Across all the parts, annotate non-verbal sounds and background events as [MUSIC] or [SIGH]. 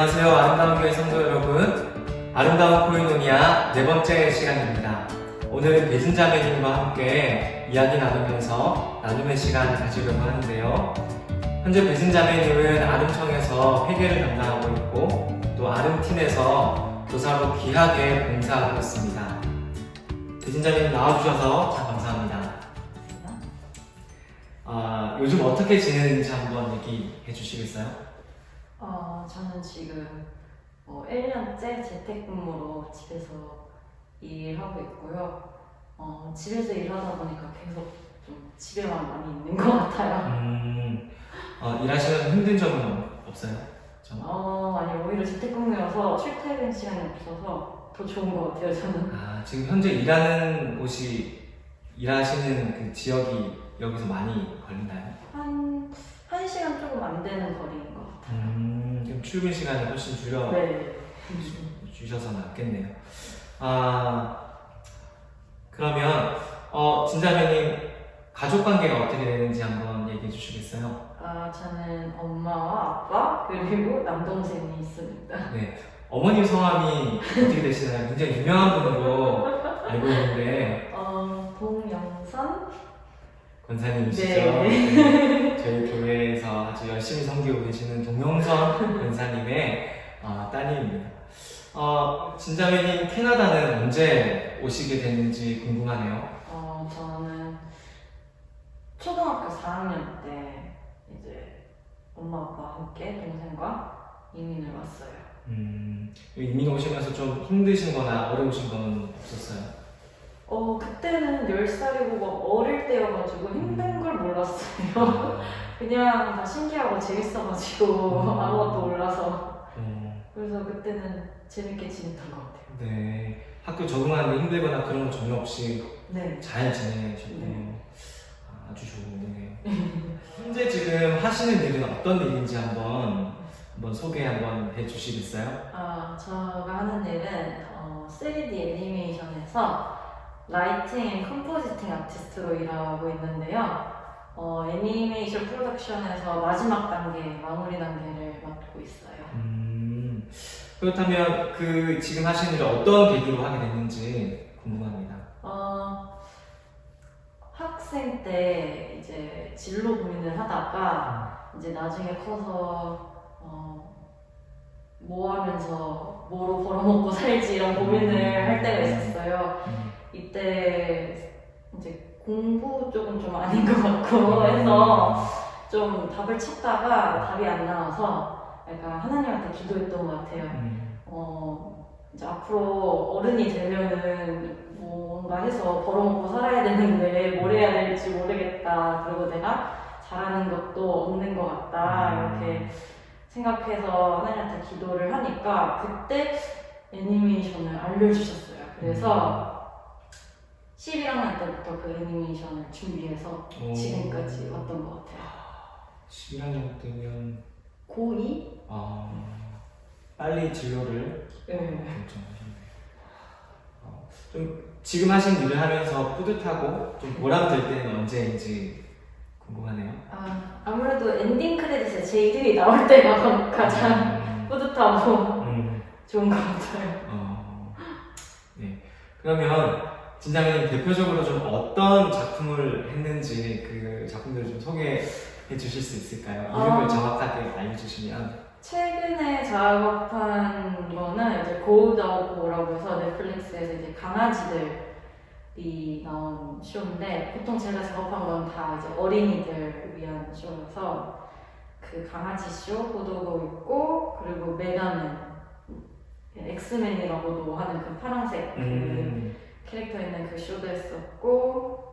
안녕하세요. 아름다운 교회 성도 여러분. 아름다운 코이노니아 네 번째 시간입니다. 오늘은 배진 자매님과 함께 이야기 나누면서 나눔의 시간 가지려고 하는데요. 현재 배진 자매님은 아름청에서 회계를 담당하고 있고 또 아름팀에서 교사로 귀하게 봉사하고 있습니다. 배진 자매님 나와주셔서 참 감사합니다. 아, 요즘 어떻게 지내는지 한번 얘기해 주시겠어요? 어, 저는 지금 어, 1년째 재택근무로 집에서 일하고 있고요. 어, 집에서 일하다 보니까 계속 좀 집에만 많이 있는 것 같아요. 음, 어, 일하시면서 힘든 점은 없어요? 좀? 어, 아니, 오히려 재택근무여서 출퇴근 시간이 없어서 더 좋은 것 같아요, 저는. 아, 지금 현재 일하는 곳이 일하시는 그 지역이 여기서 많이 걸리나요? 한, 한 시간 조금 안 되는 그럼 출근 시간을 훨씬 줄여 네. 주셔서 낫겠네요. 아, 그러면, 어, 진자매님, 가족 관계가 어떻게 되는지 한번 얘기해 주시겠어요? 아, 저는 엄마와 아빠, 그리고 남동생이 있습니다. 네. 어머님 성함이 어떻게 되시나요? 굉장히 유명한 분으로 알고 있는데, 어, 동영선? 권사님이시죠? 네. 네. [LAUGHS] 저희 교회에서 아주 열심히 섬기고 계시는 동영선 권사님의 어, 따님입니다. 어, 진자매님 캐나다는 언제 오시게 됐는지 궁금하네요. 어, 저는 초등학교 4학년 때 이제 엄마 아빠와 함께 동생과 이민을 왔어요. 음, 이민 오시면서 좀 힘드신 거나 어려우신 건 없었어요? 어, 그때는 10살이고 막 어릴 때여가지고 힘든 걸 몰랐어요. [LAUGHS] 그냥 다 신기하고 재밌어가지고 음. 아무것도 몰라서. 음, 그래서 그때는 재밌게 지냈던 것 같아요. 네. 학교 적응하는데 힘들거나 그런 건 전혀 없이 네. 잘 지내셨군요. 아, 아주 좋은 일이네요. 현재 지금 하시는 일은 어떤 일인지 한번 한번 소개 한번 해주시겠어요? 아, 제가 하는 일은 어, 3D 애니메이션에서 라이팅 앤 컴포지팅 아티스트로 일하고 있는데요. 어, 애니메이션 프로덕션에서 마지막 단계, 마무리 단계를 맡고 있어요. 음, 그렇다면 그 지금 하시는 일을 어떤 계기로 하게 됐는지 궁금합니다. 어, 학생 때 이제 진로 고민을 하다가 이제 나중에 커서 어, 뭐 하면서 뭐로 벌어먹고 살지 이런 고민을 할 때가 있었어요. 음, 이때 이제 공부 쪽은 좀 아닌 것 같고 해서 좀 답을 찾다가 답이 안 나와서 약간 하나님한테 기도했던 것 같아요. 음, 어, 이제 앞으로 어른이 되면은 뭔가 해서 벌어먹고 살아야 되는데 뭘 해야 될지 모르겠다. 그리고 내가 잘하는 것도 없는 것 같다. 이렇게 생각해서 하나님한테 기도를 하니까 그때 애니메이션을 알려주셨어요. 그래서 11학년 때부터 그 애니메이션을 준비해서 오. 지금까지 왔던 것 같아요. 11학년 때면 고2? 아, 빨리 진로를 네. 결정하셨네요. 어, 좀 지금 하신 일을 하면서 뿌듯하고 좀 보람될 때는 언제인지 궁금하네요. 아, 아무래도 엔딩 크레딧에 제 이름이 나올 때가 [LAUGHS] 가장 음, 뿌듯하고 음, 좋은 것 같아요. 어, 네. 그러면 진자매님 대표적으로 좀 어떤 작품을 했는지 그 작품들을 좀 소개해 주실 수 있을까요? 이름을 아. 정확하게 알려주시면. 최근에 작업한 거는 이제 고우더고라고 해서 넷플릭스에서 이제 강아지들이 나온 쇼인데 보통 제가 작업한 건 다 이제 어린이들 위한 쇼여서 그 강아지 쇼 고도고 있고 그리고 메가맨 엑스맨이라고도 하는 그 파란색 그 음, 캐릭터 있는 그 쇼도 했었고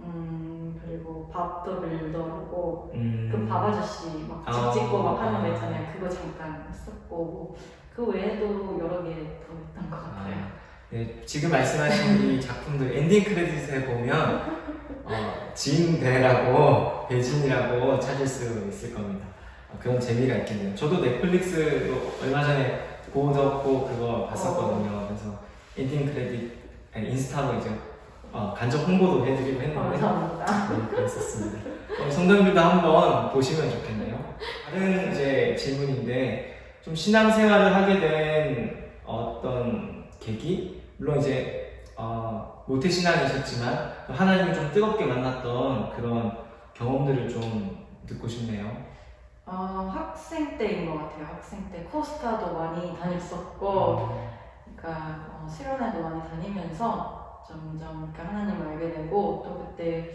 음 그리고 밥더 빌더라고 음, 그 밥 아저씨 막집 아. 짓고 막 하는 거 있잖아요. 그거 잠깐 했었고 그 외에도 여러 개 더 했던 것 같아요. 아, 네, 지금 말씀하신 이 작품들 엔딩 크레딧에 보면 어, 진배라고 배진이라고 찾을 수 있을 겁니다. 어, 그런 재미가 있겠네요. 저도 넷플릭스로 얼마 전에 고덕고 그거 봤었거든요. 그래서 엔딩 크레딧 아니, 인스타로 이제 어, 간접 홍보도 해드리고 했는데 감사합니다. 네, 그랬었습니다. 어, 성도님들도 한번 보시면 좋겠네요. 다른 이제 질문인데 좀 신앙생활을 하게 된 어떤 계기? 물론 이제 어, 모태 신앙이셨지만 하나님을 좀 뜨겁게 만났던 그런 경험들을 좀 듣고 싶네요. 어, 학생 때인 것 같아요. 학생 때 코스타도 많이 다녔었고, 그러니까 어, 수련회도 많이 다니면서 점점 이렇게 하나님을 알게 되고 또 그때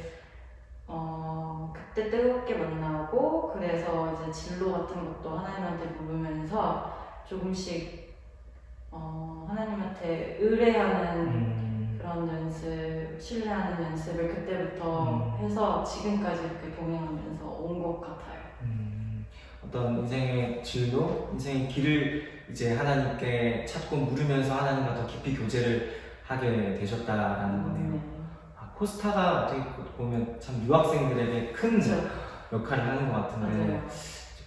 어 그때 뜨겁게 만나고 그래서 이제 진로 같은 것도 하나님한테 물으면서 조금씩 어 하나님한테 의뢰하는 음, 그런 연습, 신뢰하는 연습을 그때부터 음. 해서 지금까지 이렇게 동행하면서 온 것 같아요. 음, 어떤 인생의 진로, 인생의 길을 이제 하나님께 찾고 물으면서 하나님과 더 깊이 교제를 하게 되셨다라는 거네요. 네. 아, 코스타가 어떻게 보면 참 유학생들에게 큰 그렇죠. 역할을 하는 것 같은데 맞아요.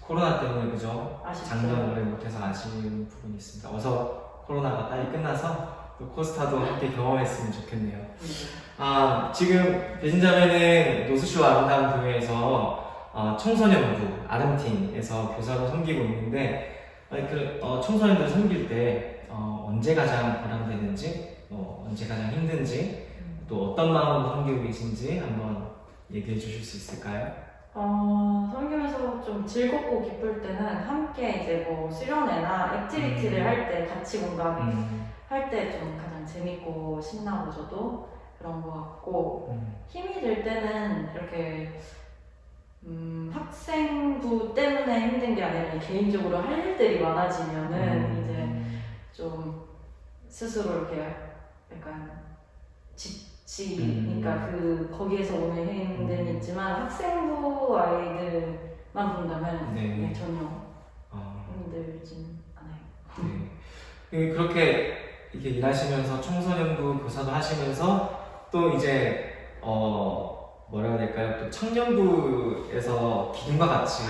코로나 때문에 그죠? 아쉽죠. 작년 올해 못해서 아쉬운 부분이 있습니다. 어서 코로나가 빨리 끝나서 또 코스타도 함께 경험했으면 좋겠네요. 네. 아 지금 배신자매는 노스쇼 아름다운 교회에서 어, 청소년부 아름팀에서 교사로 섬기고 있는데 그, 어, 청소년들 섬길 때 어, 언제 가장 보람되는지 어, 언제 가장 힘든지 또 어떤 마음으로 섬기고 계신지 한번 얘기해 주실 수 있을까요? 어, 섬기면서 좀 즐겁고 기쁠 때는 함께 이제 뭐 수련회나 액티비티를 음. 할 때 같이 뭔가 음, 할때 좀 가장 재밌고 신나고 저도 그런 것 같고 음, 힘이 들 때는 이렇게 음, 학생부 때문에 힘든 게 아니라 개인적으로 할 일들이 많아지면은 음, 이제 좀 스스로 이렇게 약간 지치니까 음. 그 거기에서 오는 힘듦이 음. 있지만 학생부 아이들만 본다면 네. 네, 전혀 어, 힘들진 않아요. 네. 그- 그렇게 이렇게 일하시면서 청소년부 교사도 하시면서 또 이제 어 뭐라 해야 될까요? 또 청년부에서 기둥과 같이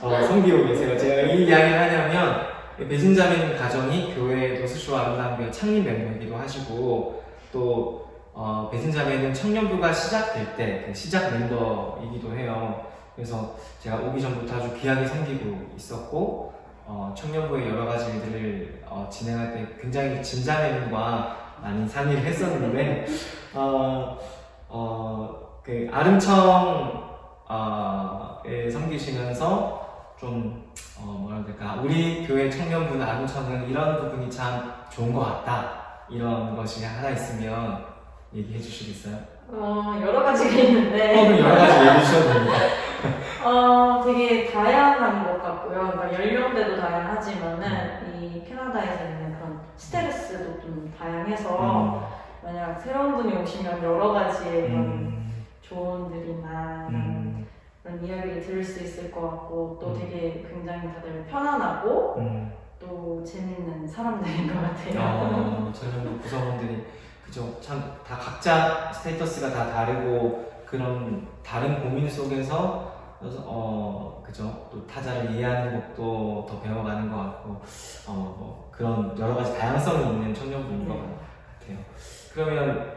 어, 섬기고 계세요. 제가 이 이야기를 하냐면 배신자매님 가정이 교회 노스쇼 아름다운 창립 멤버이기도 하시고 또 어, 배신자매는 청년부가 시작될 때 그 시작 멤버이기도 해요. 그래서 제가 오기 전부터 아주 귀하게 섬기고 있었고 어, 청년부의 여러 가지 일들을 어, 진행할 때 굉장히 진자매님과 많이 상의를 했었는데 어, 어, 그 아름청 어, 에 섬기시면서 좀 어, 뭐라 될까 우리 교회 청년분 아름청은 이런 부분이 참 좋은 것 같다 이런 것이 하나 있으면 얘기해 주시겠어요? 어, 여러 가지가 있는데 어, 그럼 여러 가지 얘기해 주셔도 됩니다. [LAUGHS] 어, 되게 다양한 것 같고요. 그러니까 연령대도 다양하지만은 이 캐나다에서 있는 그런 스트레스도 좀 다양해서 만약 새로운 분이 오시면 여러 가지의 그런 음, 조언들이나 음, 그런 이야기를 들을 수 있을 것 같고 또 음. 되게 굉장히 다들 편안하고 음. 또 재밌는 사람들인 것 같아요. [LAUGHS] 어, 저는 구성원들이 그죠 참 다 각자 스테이터스가 다 다르고 그런 다른 고민 속에서 그래서 어 그죠 또 타자를 이해하는 것도 더 배워가는 것 같고 어뭐 그런 여러 가지 다양성이 있는 청년분인 것 같아요. 그러면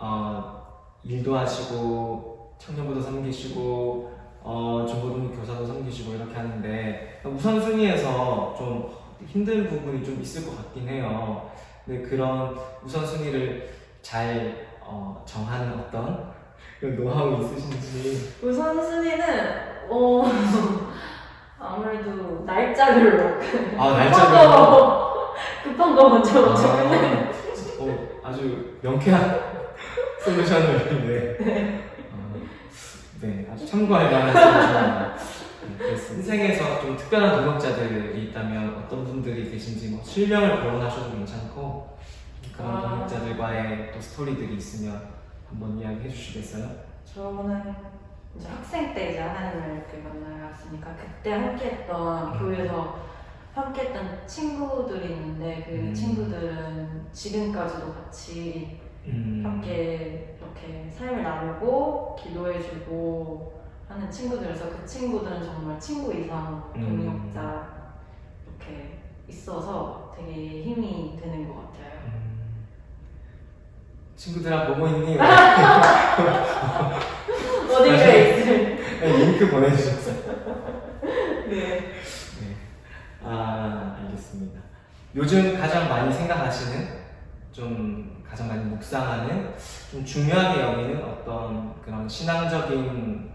어 일도 하시고 청년부도 섬기시고 어 중고등부 교사도 섬기시고 이렇게 하는데 우선순위에서 좀 힘든 부분이 좀 있을 것 같긴 해요. 근데 그런 우선순위를 잘 어, 정하는 어떤 그런 노하우 있으신지. 우선순위는 어, [LAUGHS] 아무래도 날짜별로 아, 날짜별로. 거 [LAUGHS] 급한 거 먼저 먼저 끝내는 아, 어, 아주 명쾌한 솔루션을 네. 어, 네, 아주 참고할 만한 솔루션입니다. 네. 인생에서 좀 특별한 동역자들이 있다면 어떤 분들이 계신지 뭐 실명을 거론하셔도 괜찮고 그런 아. 동역자들과의 또 스토리들이 있으면 한번 이야기해 주시겠어요? 저는 이제 학생 때 이제 하나님을 이렇게 만나갔으니까 그때 함께했던 음. 교회에서 함께했던 친구들이 있는데 그 음. 친구들은 지금까지도 같이 음, 함께 이렇게 삶을 나누고 기도해주고 하는 친구들에서 그 친구들은 정말 친구 이상 음. 동역자 이렇게 있어서 되게 힘이 되는 것 같아요. 음. 친구들아 보고 있니? 어딘가에 있을. 네, 링크 보내주셨어요. [LAUGHS] 네. 아, 요즘 가장 많이 생각하시는 좀 가장 많이 묵상하는 좀 중요하게 여기는 어떤 그런 신앙적인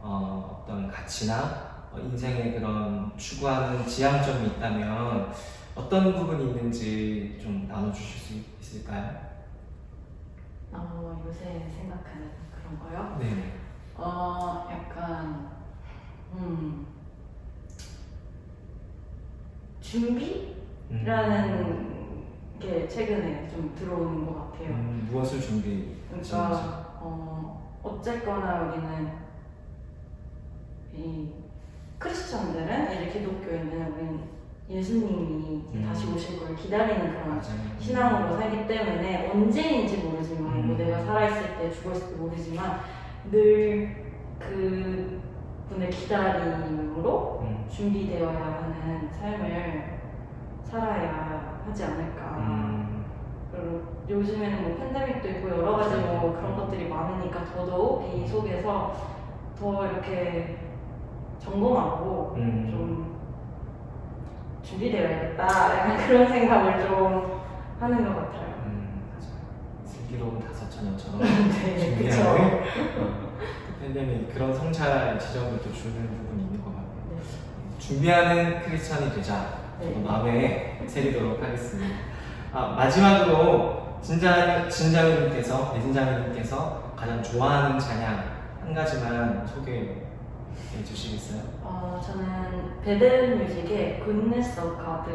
어, 어떤 가치나 어, 인생의 그런 추구하는 지향점이 있다면 어떤 부분이 있는지 좀 나눠주실 수 있을까요? 어, 요새 생각하는 그런 거요? 네. 어, 약간, 음, 준비라는 음, 게 최근에 좀 들어오는 것 같아요. 음, 무엇을 준비하시는지 그러니까, 어, 어쨌거나 여기는 이 크리스천들은 이제 기독교인들은 우리는 예수님이 음. 다시 오실 걸 기다리는 그런 맞아요. 신앙으로 살기 때문에 언제인지 모르지만 음. 뭐 내가 살아있을 때 죽었을 때 모르지만 늘 그 분의 기다림으로 음, 준비되어야 하는 삶을 살아야 하지 않을까 음, 그리고 요즘에는 뭐 팬데믹도 있고 여러 가지 뭐 그런 것들이 많으니까 더더욱 이 속에서 더 이렇게 점검하고 음. 좀 준비되어야겠다 약간 [LAUGHS] 그런 생각을 좀 하는 것 같아요. 음. 슬기로운 다섯 처녀처럼 [LAUGHS] 네. 어, 팬데믹 그런 성찰 지점을 또 주는 부분이 있는 것 같아요. 네. 준비하는 크리스천이 되자 저도 네. 마음에 새기도록 하겠습니다. 아, 마지막으로 진자 진자님께서 배진자님께서 가장 좋아하는 찬양 한 가지만 소개해 주시겠어요? 어, 저는 베델 뮤직의 Goodness of God,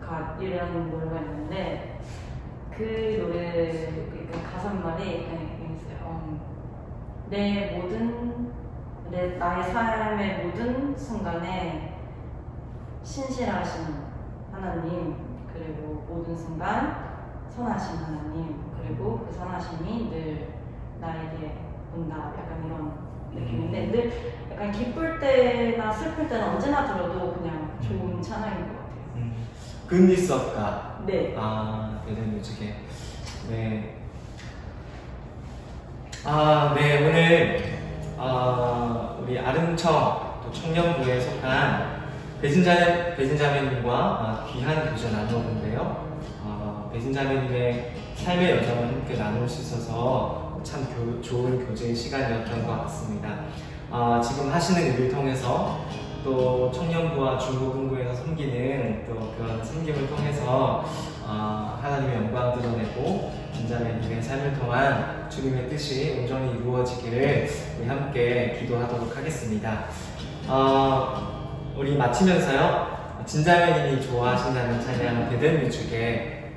God이라는 노래가 있는데 그 노래 그 가사말이 그냥 있어요. 음, 내 모든 내 나의 삶의 모든 순간에 신실하신 하나님 그리고 모든 순간 선하신 하나님 그리고 그 선하심이 늘 나에게 온다 약간 이런 느낌인데 늘 약간 기쁠 때나 슬플 때는 언제나 들어도 그냥 좋은 찬양인 것 같아요. 음, Goodness of God. 네. 아, 베델 뮤직의 네. 아, 네, 오늘 아, 우리 아름청 또 청년부에 속한 배진자, 배진자매님과 아, 귀한 교제 나누었는데요. 아, 배진자매님의 삶의 여정을 함께 나눌 수 있어서 참 교- 좋은 교제의 시간이었던 것 같습니다. 아, 지금 하시는 일을 통해서 또 청년부와 중고등부에서 섬기는 또 그런 섬김을 통해서 아, 하나님의 영광 드러내고 진자매님의 삶을 통한 주님의 뜻이 온전히 이루어지기를 우리 함께 기도하도록 하겠습니다. 어, 우리 마치면서요 진자매님이 좋아하신다는 찬양 베델뮤직의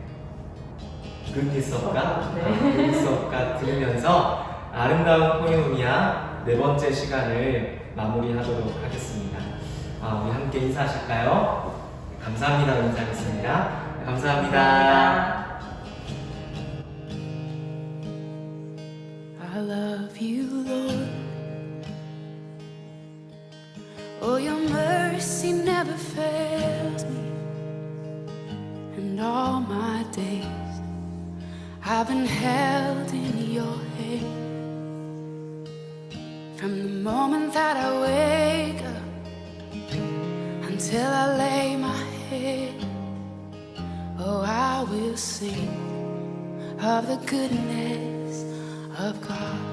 굿니스업과 네. 굿니스업과 들으면서 아름다운 코이노미아 네 번째 시간을 마무리하도록 하겠습니다. 아, 우리 함께 인사하실까요? 감사합니다. 인사하겠습니다. 감사합니다. Until I lay my head, oh, I will sing of the goodness of God.